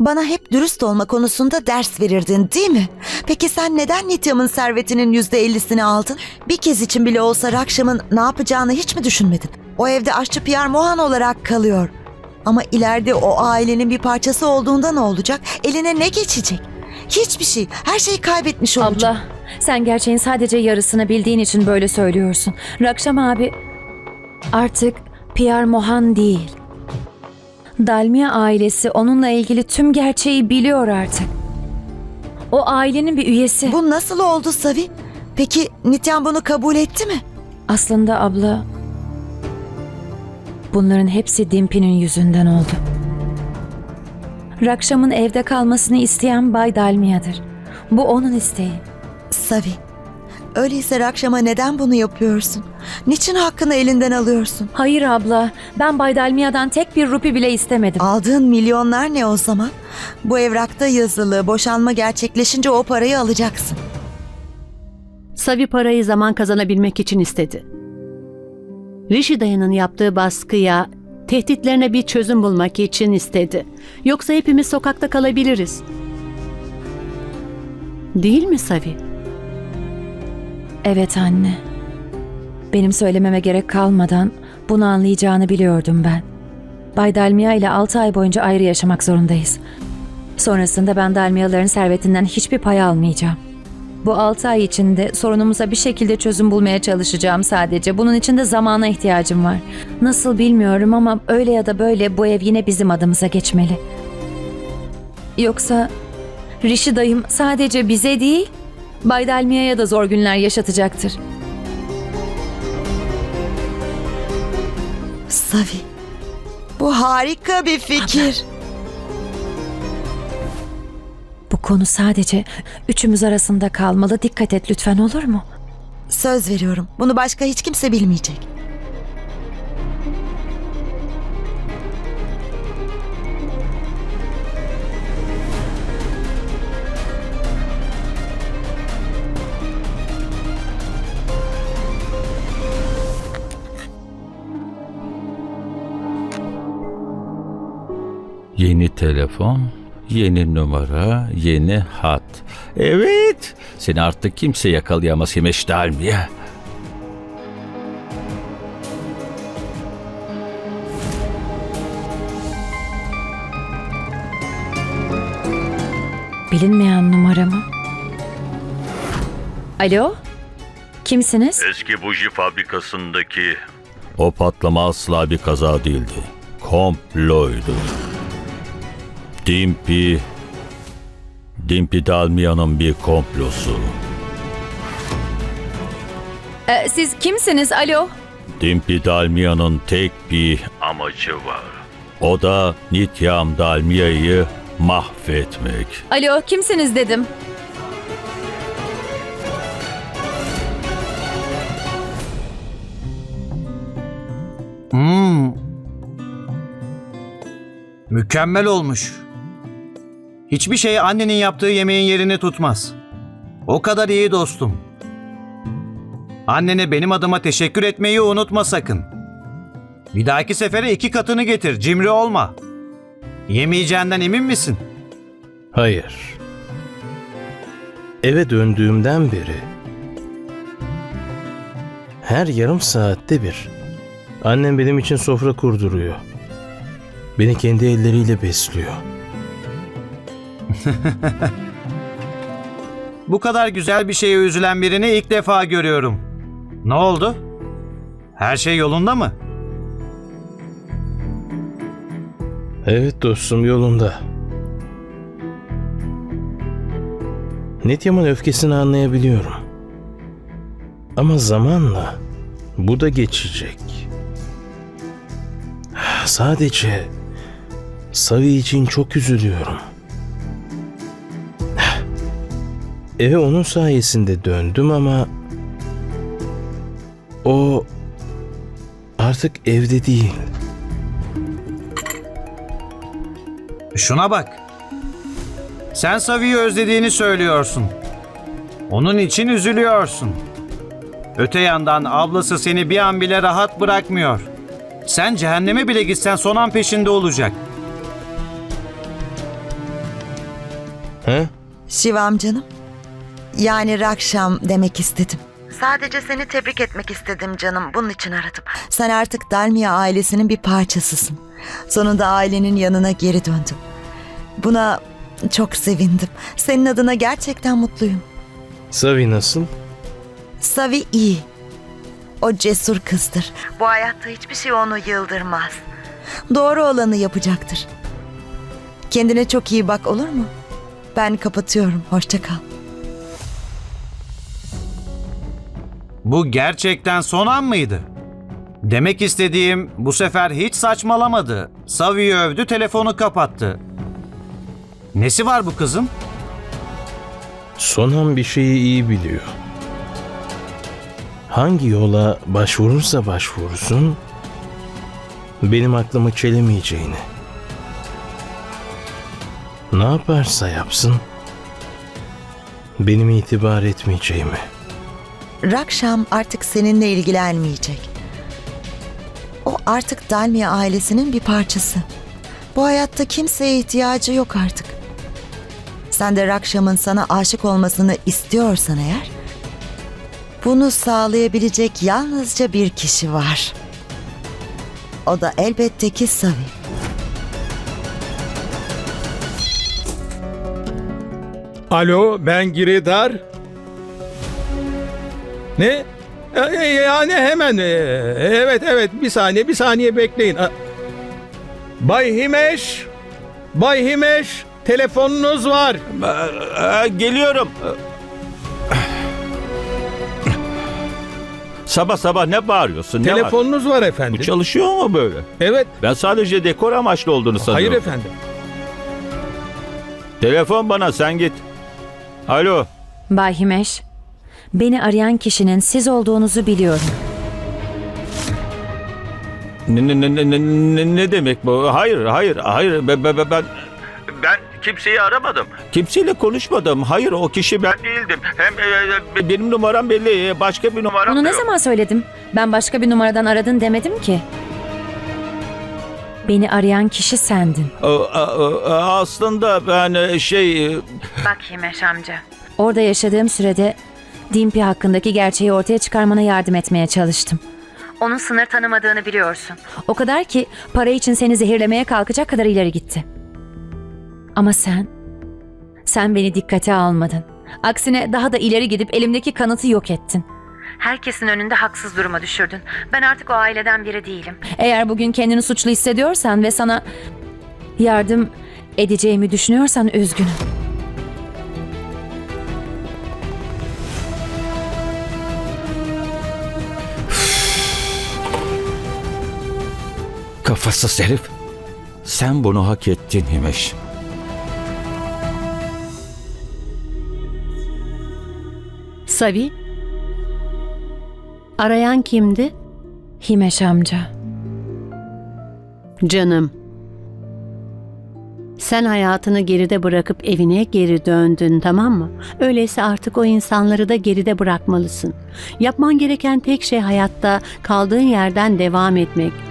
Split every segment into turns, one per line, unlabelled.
Bana hep dürüst olma konusunda ders verirdin değil mi? Peki sen neden Nityam'ın servetinin yüzde ellisini aldın? Bir kez için bile olsa Rakşam'ın ne yapacağını hiç mi düşünmedin? O evde aşçı Pierre Mohan olarak kalıyor. Ama ileride o ailenin bir parçası olduğunda ne olacak? Eline ne geçecek? Hiçbir şey. Her şeyi kaybetmiş olacak.
Abla, sen gerçeğin sadece yarısını bildiğin için böyle söylüyorsun. Rakşam abi artık Pierre Mohan değil. Dalmia ailesi onunla ilgili tüm gerçeği biliyor artık. O ailenin bir üyesi.
Bu nasıl oldu Savi? Peki Nityam bunu kabul etti mi?
Aslında abla bunların hepsi Dimpi'nin yüzünden oldu. Rakşam'ın evde kalmasını isteyen Bay Dalmia'dır. Bu onun isteği.
Savi, öyleyse Rakşam'a neden bunu yapıyorsun? Niçin hakkını elinden alıyorsun?
Hayır abla, ben Bay Dalmia'dan tek bir rupi bile istemedim.
Aldığın milyonlar ne o zaman? Bu evrakta yazılı, boşanma gerçekleşince o parayı alacaksın.
Savi parayı zaman kazanabilmek için istedi. Rishi dayının yaptığı baskıya, tehditlerine bir çözüm bulmak için istedi. Yoksa hepimiz sokakta kalabiliriz. Değil mi Savi?
Evet anne. Benim söylememe gerek kalmadan bunu anlayacağını biliyordum ben. Bay Dalmia ile 6 ay boyunca ayrı yaşamak zorundayız. Sonrasında ben Dalmia'ların servetinden hiçbir pay almayacağım. Bu 6 ay içinde sorunumuza bir şekilde çözüm bulmaya çalışacağım sadece. Bunun için de zamana ihtiyacım var. Nasıl bilmiyorum ama öyle ya da böyle bu ev yine bizim adımıza geçmeli. Yoksa Rishi dayım sadece bize değil, Bay Dalmia'ya da zor günler yaşatacaktır.
Savi, bu harika bir fikir.
Bu konu sadece üçümüz arasında kalmalı. Dikkat et lütfen olur mu?
Söz veriyorum. Bunu başka hiç kimse bilmeyecek.
Yeni telefon, yeni numara, yeni hat. Evet, seni artık kimse yakalayamaz Himeş Dalmiye.
Bilinmeyen numara mı? Alo? Kimsiniz?
Eski buji fabrikasındaki... O patlama asla bir kaza değildi. Komploydu. Dimpi... Dimpi Dalmia'nın bir komplosu.
Ee, siz kimsiniz? Alo?
Dimpi Dalmia'nın tek bir amacı var. O da Nityam Dalmia'yı mahvetmek.
Alo kimsiniz dedim.
Hmm. Mükemmel olmuş. Hiçbir şey annenin yaptığı yemeğin yerini tutmaz. O kadar iyi dostum. Annene benim adıma teşekkür etmeyi unutma sakın. Bir dahaki sefere iki katını getir, cimri olma. Yemeyeceğinden emin misin?
Hayır. Eve döndüğümden beri her yarım saatte bir annem benim için sofra kurduruyor. Beni kendi elleriyle besliyor.
Bu kadar güzel bir şeye üzülen birini ilk defa görüyorum. Ne oldu? Her şey yolunda mı?
Evet dostum yolunda. Nityam'ın öfkesini anlayabiliyorum. Ama zamanla bu da geçecek. Sadece Savi için çok üzülüyorum. Eve onun sayesinde döndüm ama o artık evde değil.
Şuna bak. Sen Savi'yi özlediğini söylüyorsun. Onun için üzülüyorsun. Öte yandan ablası seni bir an bile rahat bırakmıyor. Sen cehenneme bile gitsen son an peşinde olacak.
He?
Şivam canım. Yani Rakşam demek istedim. Sadece seni tebrik etmek istedim canım. Bunun için aradım. Sen artık Dalmia ailesinin bir parçasısın. Sonunda ailenin yanına geri döndün. Buna çok sevindim. Senin adına gerçekten mutluyum.
Savi nasıl?
Savi iyi. O cesur kızdır. Bu hayatta hiçbir şey onu yıldırmaz. Doğru olanı yapacaktır. Kendine çok iyi bak olur mu? Ben kapatıyorum. Hoşça kal.
Bu gerçekten son an mıydı? Demek istediğim bu sefer hiç saçmalamadı. Savi'yi övdü, telefonu kapattı. Nesi var bu kızın?
Son an bir şeyi iyi biliyor. Hangi yola başvurursa başvursun, benim aklımı çelemeyeceğini. Ne yaparsa yapsın, benim itibar etmeyeceğimi.
Rakşam artık seninle ilgilenmeyecek. O artık Dalmia ailesinin bir parçası. Bu hayatta kimseye ihtiyacı yok artık. Sen de Rakşam'ın sana aşık olmasını istiyorsan eğer, bunu sağlayabilecek yalnızca bir kişi var. O da elbette ki Savi.
Alo ben Giridar. Ne? E, e, Yani hemen e, evet evet bir saniye bir saniye bekleyin. Bay Himeş. Bay Himeş telefonunuz var.
Ee, geliyorum. Sabah sabah ne bağırıyorsun? Ne var?
Telefonunuz var
Bu
efendim.
çalışıyor mu böyle?
Evet.
Ben sadece dekor amaçlı olduğunu sanıyorum.
Hayır efendim.
Telefon bana sen git. Alo.
Bay Himeş, beni arayan kişinin siz olduğunuzu biliyorum.
Ne, ne, ne, ne, ne, ne demek bu? Hayır, hayır, hayır. Ben, ben, ben, ben, ben kimseyi aramadım. Kimseyle konuşmadım. Hayır, o kişi ben değildim. Hem e, e, benim numaram belli. e, Başka bir numaram
Bunu ne
yok.
zaman söyledim? Ben başka bir numaradan aradın demedim ki. Beni arayan kişi sendin.
A- a- a- Aslında ben e, şey... e,
Bak Himeş amca. Orada yaşadığım sürede Dimpi hakkındaki gerçeği ortaya çıkarmana yardım etmeye çalıştım. Onun sınır tanımadığını biliyorsun. O kadar ki para için seni zehirlemeye kalkacak kadar ileri gitti. Ama sen, sen beni dikkate almadın. Aksine daha da ileri gidip elimdeki kanıtı yok ettin. Herkesin önünde haksız duruma düşürdün. Ben artık o aileden biri değilim. Eğer bugün kendini suçlu hissediyorsan ve sana yardım edeceğimi düşünüyorsan üzgünüm.
Kafasız herif. Sen bunu hak ettin Himeş.
Savi? Arayan kimdi?
Himeş amca.
Canım. Sen hayatını geride bırakıp evine geri döndün tamam mı? Öyleyse artık o insanları da geride bırakmalısın. Yapman gereken tek şey hayatta kaldığın yerden devam etmek.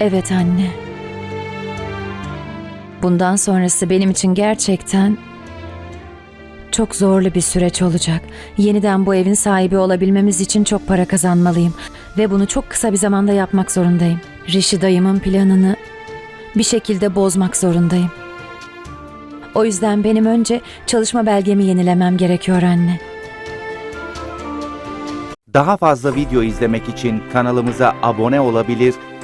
Evet anne. Bundan sonrası benim için gerçekten çok zorlu bir süreç olacak. Yeniden bu evin sahibi olabilmemiz için çok para kazanmalıyım ve bunu çok kısa bir zamanda yapmak zorundayım. Rishi dayımın planını bir şekilde bozmak zorundayım. O yüzden benim önce çalışma belgemi yenilemem gerekiyor anne.
Daha fazla video izlemek için kanalımıza abone olabilir,